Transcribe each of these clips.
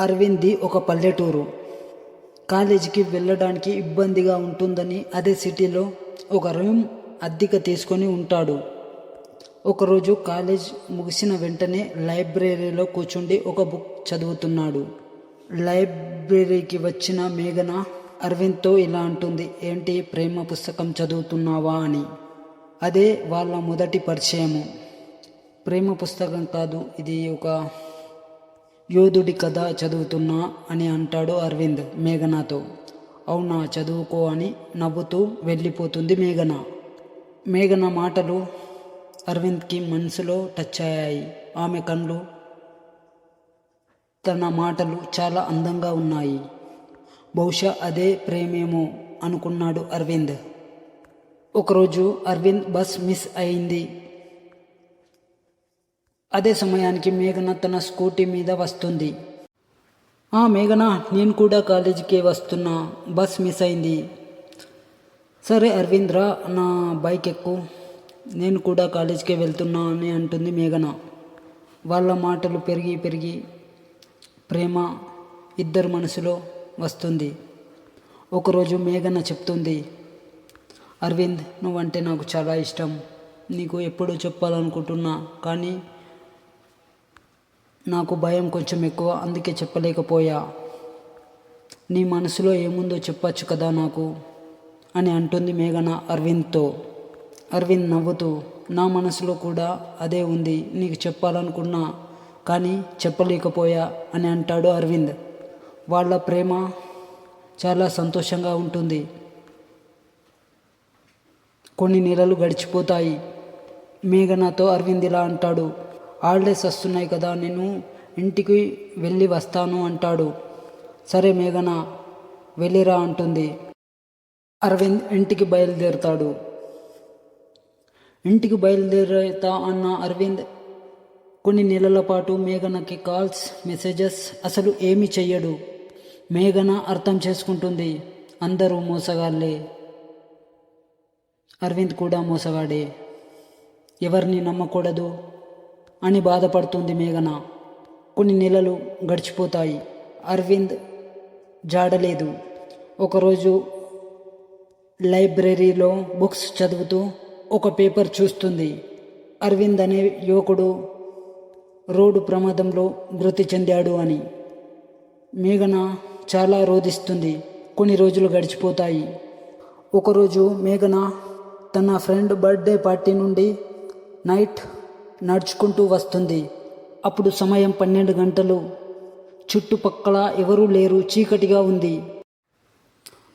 అరవింద్ది ఒక పల్లెటూరు. కాలేజీకి వెళ్ళడానికి ఇబ్బందిగా ఉంటుందని అదే సిటీలో ఒక రూమ్ అద్దెకు తీసుకొని ఉంటాడు. ఒకరోజు కాలేజ్ ముగిసిన వెంటనే లైబ్రరీలో కూర్చుండి ఒక బుక్ చదువుతున్నాడు. లైబ్రరీకి వచ్చిన మేఘన అరవింద్తో ఇలా అంటుంది ఏంటి ప్రేమ పుస్తకం చదువుతున్నావా అని. అదే వాళ్ళ మొదటి పరిచయము. ప్రేమ పుస్తకం కాదు ఇది ఒక యోధుడి కథ చదువుతున్నా అని అంటాడు అరవింద్ మేఘనాతో. అవునా చదువుకో అని నవ్వుతూ వెళ్ళిపోతుంది మేఘన. మేఘన మాటలు అరవింద్కి మనసులో టచ్ అయ్యాయి. ఆమె కళ్ళు తన మాటలు చాలా అందంగా ఉన్నాయి. బహుశా అదే ప్రేమేమో అనుకున్నాడు అరవింద్. ఒకరోజు అరవింద్ బస్ మిస్ అయింది. అదే సమయానికి మేఘన తన స్కూటీ మీద వస్తుంది. ఆ మేఘన నేను కూడా కాలేజీకే వస్తున్నా. బస్ మిస్ అయింది. సరే అరవింద్ర నా బైక్ ఎక్కు. నేను కూడా కాలేజీకే వెళ్తున్నా అని అంటుంది మేఘన. వాళ్ళ మాటలు పెరిగి పెరిగి ప్రేమ ఇద్దరు మనసులో వస్తుంది. ఒకరోజు మేఘన చెప్తుంది అరవింద్ నువ్వంటే నాకు చాలా ఇష్టం. నీకు ఎప్పుడు చెప్పాలనుకుంటున్నా కానీ నాకు భయం కొంచెం ఎక్కువ అందుకే చెప్పలేకపోయా. నీ మనసులో ఏముందో చెప్పచ్చు కదా నాకు అని అంటుంది మేఘన అరవింద్తో. అరవింద్ నవ్వుతూ నా మనసులో కూడా అదే ఉంది నీకు చెప్పాలనుకున్నా కానీ చెప్పలేకపోయా అని అంటాడు అరవింద్. వాళ్ళ ప్రేమ చాలా సంతోషంగా ఉంటుంది. కొన్ని నెలలు గడిచిపోతాయి. మేఘనాతో అరవింద్ ఇలా అంటాడు హాలిడేస్ వస్తున్నాయి కదా నేను ఇంటికి వెళ్ళి వస్తాను అంటాడు. సరే మేఘన వెళ్ళిరా అంటుంది. అరవింద్ ఇంటికి బయలుదేరుతాడు. ఇంటికి బయలుదేరుతా అన్న అరవింద్ కొన్ని నెలల పాటు మేఘనకి కాల్స్ మెసేజెస్ అసలు ఏమి చెయ్యడు. మేఘన అర్థం చేసుకుంటుంది అందరూ మోసగాళ్ళే. అరవింద్ కూడా మోసగాడే. ఎవరిని నమ్మకూడదు. అని బాధపడుతుంది మేఘన. కొన్ని నెలలు గడిచిపోతాయి. అరవింద్ జాడలేదు. ఒకరోజు లైబ్రరీలో బుక్స్ చదువుతూ ఒక పేపర్ చూస్తుంది. అరవింద్ అనే యువకుడు రోడ్డు ప్రమాదంలో మృతి చెందాడు అని. మేఘన చాలా రోధిస్తుంది. కొన్ని రోజులు గడిచిపోతాయి. ఒకరోజు మేఘన తన ఫ్రెండ్ బర్త్డే పార్టీ నుండి నైట్ నడుచుకుంటూ వస్తుంది. అప్పుడు సమయం పన్నెండు గంటలు. చుట్టుపక్కల ఎవరూ లేరు చీకటిగా ఉంది.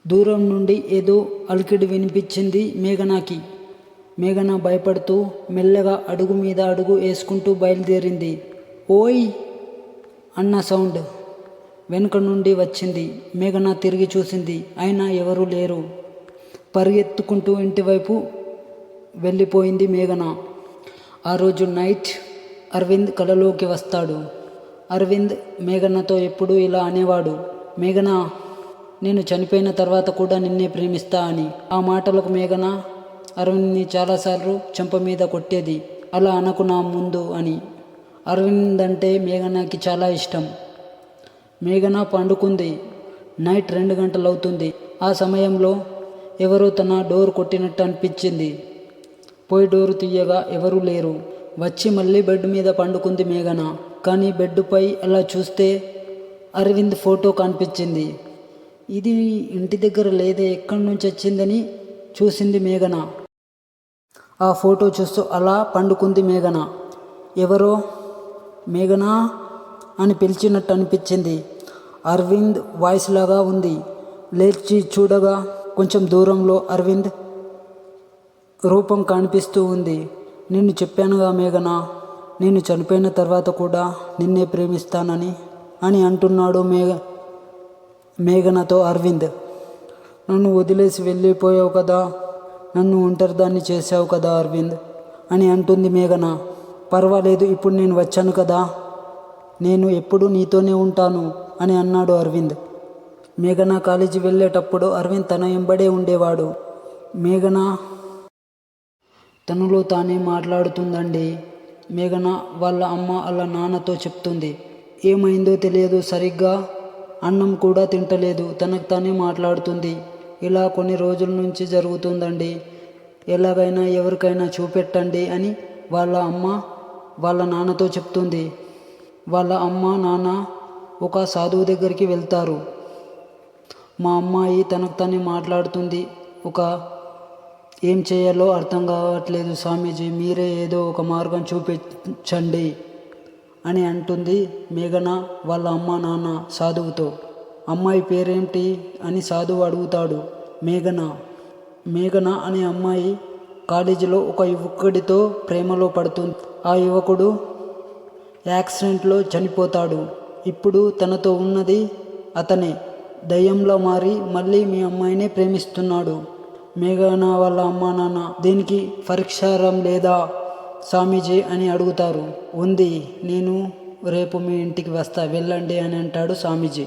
దూరం నుండి ఏదో అలికిడి వినిపించింది మేఘనాకి. మేఘన భయపడుతూ మెల్లగా అడుగు మీద అడుగు వేసుకుంటూ బయలుదేరింది. ఓయ్! అన్న సౌండ్ వెనుక నుండి వచ్చింది. మేఘన తిరిగి చూసింది. అయినా ఎవరూ లేరు. పరిగెత్తుకుంటూ ఇంటివైపు వెళ్ళిపోయింది మేఘన. ఆ రోజు నైట్ అరవింద్ కలలోకి వస్తాడు. అరవింద్ మేఘనతో ఎప్పుడూ ఇలా అనేవాడు మేఘన నేను చనిపోయిన తర్వాత కూడా నిన్నే ప్రేమిస్తా అని. ఆ మాటలకు మేఘన అరవింద్ని చాలాసార్లు చెంప మీద కొట్టేది అలా అనకు నా ముందు అని. అరవింద్ అంటే మేఘనకి చాలా ఇష్టం. మేఘన పండుకుంది. నైట్ రెండు గంటలు అవుతుంది ఆ సమయంలో ఎవరో తన డోర్ కొట్టినట్టు అనిపించింది. పోయి డోరు తీయగా ఎవరూ లేరు. వచ్చి మళ్ళీ బెడ్ మీద పండుకుంది మేఘన. కానీ బెడ్పై అలా చూస్తే అరవింద్ ఫోటో కనిపించింది. ఇది ఇంటి దగ్గర లేదే ఎక్కడి నుంచి వచ్చిందని చూసింది మేఘన. ఆ ఫోటో చూస్తూ అలా పండుకుంది మేఘన. ఎవరో? మేఘనా అని పిలిచినట్టు అనిపించింది. అరవింద్ వాయిస్ లాగా ఉంది. లేచి చూడగా కొంచెం దూరంలో అరవింద్ రూపం కనిపిస్తూ ఉంది. నిన్ను చెప్పానుగా మేఘన నేను చనిపోయిన తర్వాత కూడా నిన్నే ప్రేమిస్తానని అని అంటున్నాడు మేఘ మేఘనతో అరవింద్. నన్ను వదిలేసి వెళ్ళిపోయావు కదా నన్ను ఒంటరిదాన్ని చేశావు కదా అరవింద్ అని అంటుంది మేఘన. పర్వాలేదు ఇప్పుడు నేను వచ్చాను కదా నేను ఎప్పుడు నీతోనే ఉంటాను అని అన్నాడు అరవింద్. మేఘన కాలేజీ వెళ్ళేటప్పుడు అరవింద్ తన వెంబడే ఉండేవాడు. మేఘన తనలో తానే మాట్లాడుతుందండి. మేఘన వాళ్ళ అమ్మ వాళ్ళ నాన్నతో చెప్తుంది. ఏమైందో తెలియదు సరిగ్గా. అన్నం కూడా తింటలేదు. తనకు తానే మాట్లాడుతుంది. ఇలా కొన్ని రోజుల నుంచి జరుగుతుందండి. ఎలాగైనా ఎవరికైనా చూపెట్టండి అని వాళ్ళ అమ్మ వాళ్ళ నాన్నతో చెప్తుంది. వాళ్ళ అమ్మ నాన్న ఒక సాధువు దగ్గరికి వెళ్తారు. మా అమ్మాయి తనకు తనే మాట్లాడుతుంది. ఒక ఏం చేయాలో అర్థం కావట్లేదు స్వామీజీ మీరే ఏదో ఒక మార్గం చూపించండి అని అంటుంది మేఘన వాళ్ళ అమ్మ నాన్న సాధువుతో. అమ్మాయి పేరేంటి అని సాధువు అడుగుతాడు మేఘన. మేఘన అనే అమ్మాయి కాలేజీలో ఒక యువకుడితో ప్రేమలో పడుతుంది. ఆ యువకుడు యాక్సిడెంట్లో చనిపోతాడు. ఇప్పుడు తనతో ఉన్నది అతనే. దయ్యంలో మారి మళ్ళీ మీ అమ్మాయినే ప్రేమిస్తున్నాడు. మేఘనా వాళ్ళ అమ్మా నాన్న దీనికి పరిష్కారం లేదా? స్వామీజీ అని అడుగుతారు. ఉంది నేను రేపు మీ ఇంటికి వస్తా వెళ్ళండి అని అంటాడు స్వామీజీ.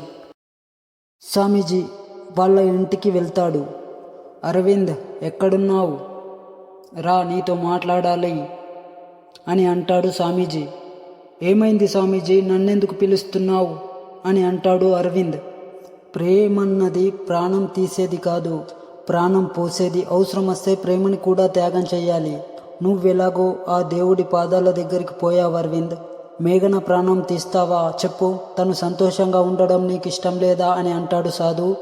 స్వామీజీ వాళ్ళ ఇంటికి వెళ్తాడు. అరవింద్ ఎక్కడున్నావు? రా నీతో మాట్లాడాలి అని అంటాడు స్వామీజీ. ఏమైంది స్వామీజీ నన్నెందుకు పిలుస్తున్నావు? అని అంటాడు అరవింద్. ప్రేమన్నది ప్రాణం తీసేది కాదు. ప్రాణం పోసేది అవసరం వస్తే ప్రేమని కూడా త్యాగం చేయాలి. నువ్వెలాగో ఆ దేవుడి పాదాల దగ్గరికి పోయావు అరవింద్. మేఘన ప్రాణం తీస్తావా? చెప్పు. తను సంతోషంగా ఉండడం నీకు ఇష్టం లేదా అని అంటాడు సాధు.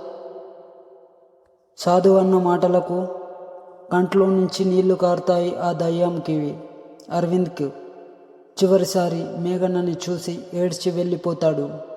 సాధు అన్న మాటలకు కంట్లో నుంచి నీళ్ళు కారుతాయి ఆ దయ్యంకి అరవింద్కి చివరిసారి మేఘనని చూసి ఏడ్చి వెళ్ళిపోతాడు.